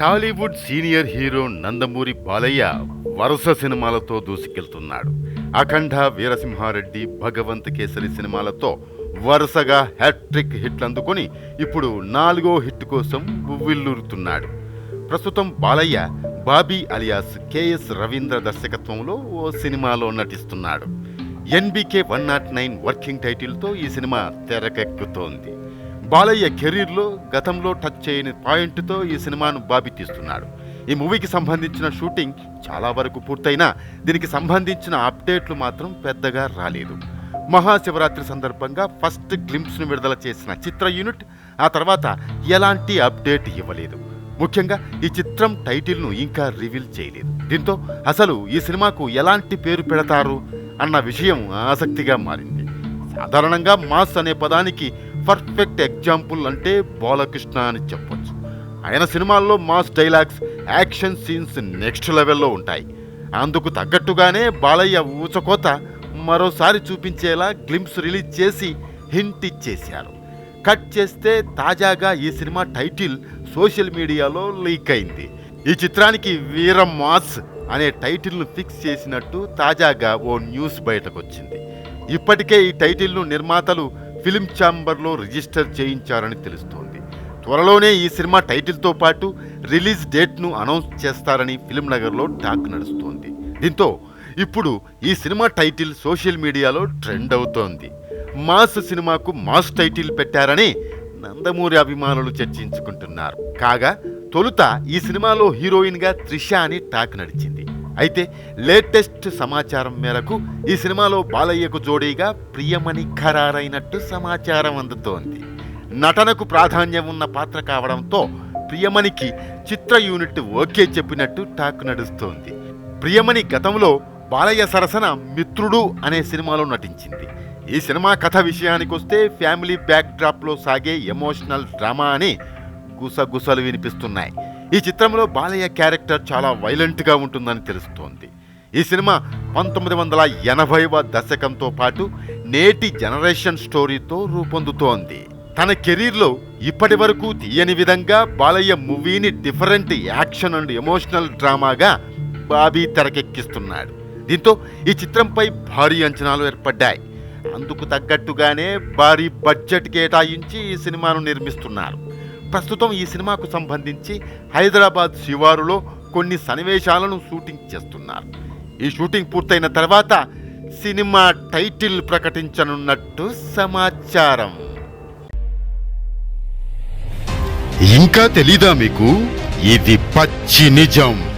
Tollywood senior hero Nandamuri Balayya వరుస సినిమాలతో దూసుకెళ్తున్నాడు. అఖండ వీరసింహారెడ్డి భగవంత్ కేసరి సినిమాలతో వరుసగా హ్యాట్రిక్ హిట్లు అందుకొని ఇప్పుడు నాలుగో హిట్ కోసం ఉవ్విల్లురుతున్నాడు ప్రస్తుతం బాలయ్య బాబీ అలియాస్ కెఎస్ రవీంద్ర దర్శకత్వంలో ఓ సినిమాలో నటిస్తున్నాడు. NBK one not nine working టైటిల్తో ఈ సినిమా తెరకెక్కుతోంది. బాలయ్య కెరీర్లో గతంలో టచ్ చేయని పాయింట్తో ఈ సినిమాను బాబి తీస్తున్నాడు ఈ మూవీకి సంబంధించిన షూటింగ్ చాలా వరకు పూర్తయినా దీనికి సంబంధించిన అప్డేట్లు మాత్రం పెద్దగా రాలేదు. మహాశివరాత్రి సందర్భంగా ఫస్ట్ గ్లింప్స్ను విడుదల చేసిన చిత్ర యూనిట్ ఆ తర్వాత ఎలాంటి అప్డేట్ ఇవ్వలేదు. ముఖ్యంగా ఈ చిత్రం టైటిల్ను ఇంకా రివీల్ చేయలేదు. దీంతో అసలు ఈ సినిమాకు ఎలాంటి పేరు పెడతారు అన్న విషయం ఆసక్తిగా మారింది. సాధారణంగా మాస్ అనే పదానికి పర్ఫెక్ట్ ఎగ్జాంపుల్ అంటే బాలకృష్ణ అని చెప్పొచ్చు. ఆయన సినిమాల్లో mass dialogues action scenes next లెవెల్లో ఉంటాయి. అందుకు తగ్గట్టుగానే బాలయ్య ఊచకోత మరోసారి చూపించేలా గ్లిమ్స్ రిలీజ్ చేసి హింట్ ఇచ్చేశారు. కట్ చేస్తే తాజాగా ఈ సినిమా టైటిల్ సోషల్ మీడియాలో లీక్ అయింది. ఈ చిత్రానికి వీర మాస్ అనే టైటిల్ను ఫిక్స్ చేసినట్టు తాజాగా ఓ న్యూస్ బయటకొచ్చింది. ఇప్పటికే ఈ టైటిల్ను నిర్మాతలు ఫిలిం ఛాంబర్లో రిజిస్టర్ చేయించారని తెలుస్తోంది. త్వరలోనే ఈ సినిమా టైటిల్తో పాటు రిలీజ్ డేట్ను అనౌన్స్ చేస్తారని ఫిలిం నగర్లో టాక్ నడుస్తోంది. దీంతో ఇప్పుడు ఈ సినిమా టైటిల్ సోషల్ మీడియాలో ట్రెండ్ అవుతోంది. మాస్ సినిమాకు మాస్ టైటిల్ పెట్టారని నందమూరి అభిమానులు చర్చించుకుంటున్నారు. కాగా తొలుత ఈ సినిమాలో హీరోయిన్గా త్రిష అని టాక్ నడిచింది. అయితే లేటెస్ట్ సమాచారం మేరకు ఈ సినిమాలో బాలయ్యకు జోడీగా ప్రియమణి ఖరారైనట్టు సమాచారం అందుతోంది. నటనకు ప్రాధాన్యం ఉన్న పాత్ర కావడంతో ప్రియమణికి చిత్ర యూనిట్ ఓకే చెప్పినట్టు టాక్ నడుస్తోంది. ప్రియమణి గతంలో బాలయ్య సరసన మిత్రుడు అనే సినిమాలో నటించింది. ఈ సినిమా కథ విషయానికి వస్తే ఫ్యామిలీ బ్యాక్ డ్రాప్లో సాగే ఎమోషనల్ డ్రామా అని గుసగుసలు వినిపిస్తున్నాయి. ఈ చిత్రంలో బాలయ్య క్యారెక్టర్ చాలా వైలెంట్గా ఉంటుందని తెలుస్తోంది. ఈ సినిమా పంతొమ్మిది వందల ఎనభైవ దశకంతో పాటు నేటి జనరేషన్ స్టోరీతో రూపొందుతోంది. తన కెరీర్లో ఇప్పటి వరకు తీయని విధంగా బాలయ్య మూవీని డిఫరెంట్ యాక్షన్ అండ్ ఎమోషనల్ డ్రామాగా బాబీ తెరకెక్కిస్తున్నాడు. దీంతో ఈ చిత్రంపై భారీ అంచనాలు ఏర్పడ్డాయి. అందుకు తగ్గట్టుగానే భారీ బడ్జెట్ కేటాయించి ఈ సినిమాను నిర్మిస్తున్నారు. ప్రస్తుతం ఈ సినిమాకు సంబంధించి హైదరాబాద్ శివారులో కొన్ని సన్నివేశాలను షూటింగ్ చేస్తున్నారు. ఈ షూటింగ్ పూర్తయిన తర్వాత సినిమా టైటిల్ ప్రకటించనున్నట్టు సమాచారం. ఇంకా తెలీదా మీకు? ఇది పచ్చి నిజం.